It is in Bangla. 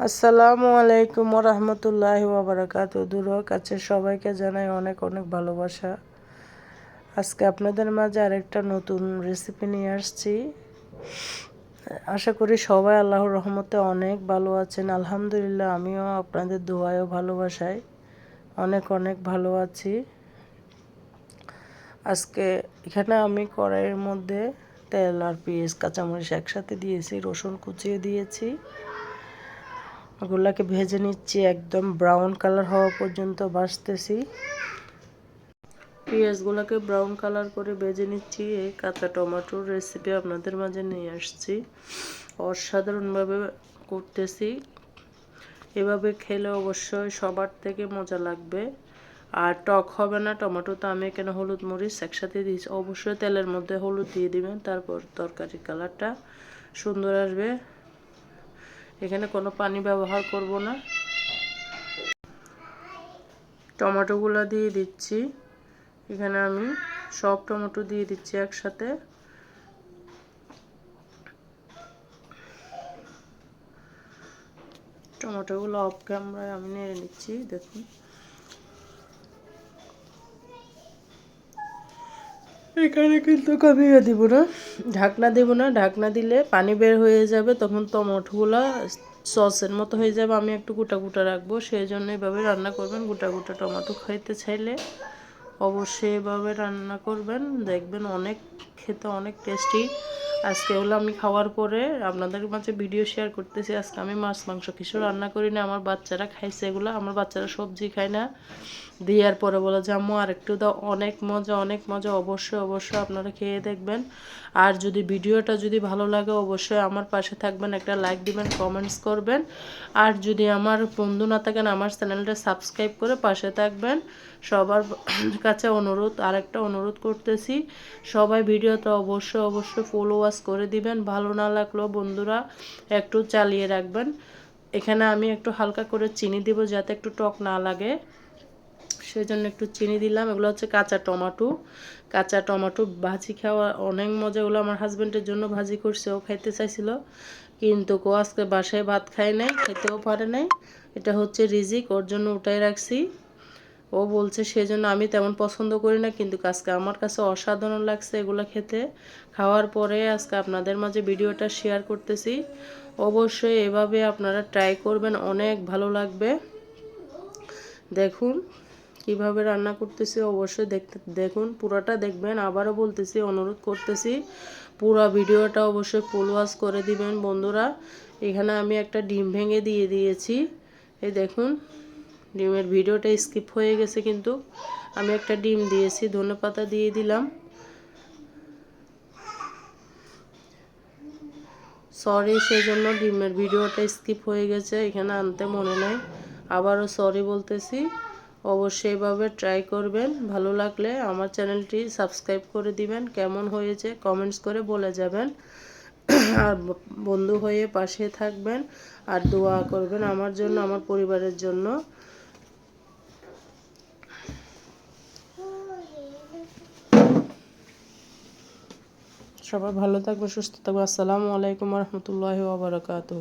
আসসালামু আলাইকুম রহমতুল্লাহ ওবরাকাত দূর কাছে সবাইকে জানাই অনেক অনেক ভালোবাসা। আজকে আপনাদের মাঝে আরেকটা নতুন রেসিপি নিয়ে আসছি। আশা করি সবাই আল্লাহর রহমতে অনেক ভালো আছেন। আলহামদুলিল্লাহ, আমিও আপনাদের দোয়ায় ও ভালোবাসায় অনেক অনেক ভালো আছি। আজকে এখানে আমি কড়াইয়ের মধ্যে তেল আর পেঁয়াজ, কাঁচামরিচ একসাথে দিয়েছি, রসুন কুচিয়ে দিয়েছি। ওগুলাকে ভেজে নিচ্ছি, একদম ব্রাউন কালার হওয়া পর্যন্ত বাছতেছি পেঁয়াজগুলোকে ব্রাউন কালার করে ভেজে নিচ্ছি, এই কাঁচা টমেটোর রেসিপি আপনাদের মাঝে নিয়ে আসছি। অসাধারণভাবে করতেছি। এভাবে খেলে অবশ্যই সবার থেকে মজা লাগবে। আর টক হবে না, টমেটো তো আমি এখানে হলুদ মরিচ একসাথে দিয়েছি। অবশ্যই তেলের মধ্যে হলুদ দিয়ে দিবেন, তারপর তরকারির কালারটা সুন্দর আসবে। এখানে কোনো পানি ব্যবহার করব না। টমেটোগুলো দিয়ে দিচ্ছি। এখানে আমি সব টমেটো দিয়ে দিচ্ছি একসাথে। টমেটোগুলো অফ ক্যামেরায় আমি নিয়ে নিচ্ছি, দেখুন। এখানে কিন্তু কমিয়ে দেব না। ঢাকনা দেব না, ঢাকনা দিলে পানি বের হয়ে যাবে, তখন টমেটোগুলো সসের মতো হয়ে যাবে, আমি একটু গোটা গোটা রাখব সেই জন্য এভাবে রান্না করবেন, গোটা গোটা টমেটো খাইতে চাইলে অবশ্যই এভাবে রান্না করবেন, দেখবেন অনেক খেতে অনেক টেস্টি। আজকে হলো আমি খাওয়ার পরে আপনাদের মাঝে ভিডিও শেয়ার করতেছি। আজকে আমি মাছ, মাংস কিছু রান্না করি না আমার বাচ্চারা খাইছে এগুলো। আমার বাচ্চারা সবজি খায় না। দেওয়ার পরে বলে, জাম্মু আর একটু দাও। অনেক মজা অনেক মজা। অবশ্যই অবশ্যই আপনারা খেয়ে দেখবেন। আর যদি ভিডিওটা যদি ভালো লাগে, অবশ্যই আমার পাশে থাকবেন, একটা লাইক দিবেন কমেন্টস করবেন। আর যদি আমার বন্ধু না থাকেন, আমার চ্যানেলটা সাবস্ক্রাইব করে পাশে থাকবেন। সবার কাছে অনুরোধ আর একটা অনুরোধ করতেছি। সবাই ভিডিওটা অবশ্যই অবশ্যই ফলো ওয়াচ করে দিবেন। ভালো না লাগলেও বন্ধুরা একটু চালিয়ে রাখবেন। এখানে আমি একটু হালকা করে চিনি দিব যাতে একটু টক না লাগে। সেই জন্য একটু চিনি দিলাম। এগুলো হচ্ছে কাঁচা টমাটো। কাঁচা টমাটো ভাজি খাওয়া অনেক মজা। ওগুলো আমার হাজব্যান্ডের জন্য ভাজি করছে। ও খাইতে চাইছিল। কিন্তু ও আজকে বাসায় ভাত খায় নাই খেতেও পারে নাই। এটা হচ্ছে রিজিক। ওর জন্য উঠাই রাখছি। ও বলছে, সেজন্য আমি তেমন পছন্দ করি না, কিন্তু আজকে আমার কাছে অসাধারণ লাগছে এগুলো খেতে। খাওয়ার পরে আজকে আপনাদের মাঝে ভিডিওটা শেয়ার করতেছি। অবশ্যই এভাবে আপনারা ট্রাই করবেন, অনেক ভালো লাগবে। দেখুন কীভাবে রান্না করতেছি, অবশ্যই দেখতে, দেখুন, পুরোটা দেখবেন। আবারও বলতেছি, অনুরোধ করতেছি, পুরো ভিডিওটা অবশ্যই ওয়াশ করে দিবেন বন্ধুরা। এখানে আমি একটা ডিম ভেঙে দিয়ে দিয়েছি। এই দেখুন ডিমের ভিডিওটা স্কিপ হয়ে গেছে কিন্তু আমি একটা ডিম দিয়েছি, ধনে পাতা দিয়ে দিলাম। সরি সেই জন্য ডিমের ভিডিওটা স্কিপ হয়ে গেছে, এখানে আনতে মনে নাই। আবারও সরি বলতেছি, অবশ্যই এভাবে ট্রাই করবেন। ভালো লাগলে আমার চ্যানেলটি সাবস্ক্রাইব করে দিবেন। কেমন হয়েছে কমেন্টস করে বলে যাবেন। আর বন্ধু হয়ে পাশে থাকবেন। আর দোয়া করবেন আমার জন্য, আমার পরিবারের জন্য। সবাই ভালো থাকবে সুস্থ থাকবে। আসসালামু আলাইকুম রহমতুল্লাহ ওবরাকাতু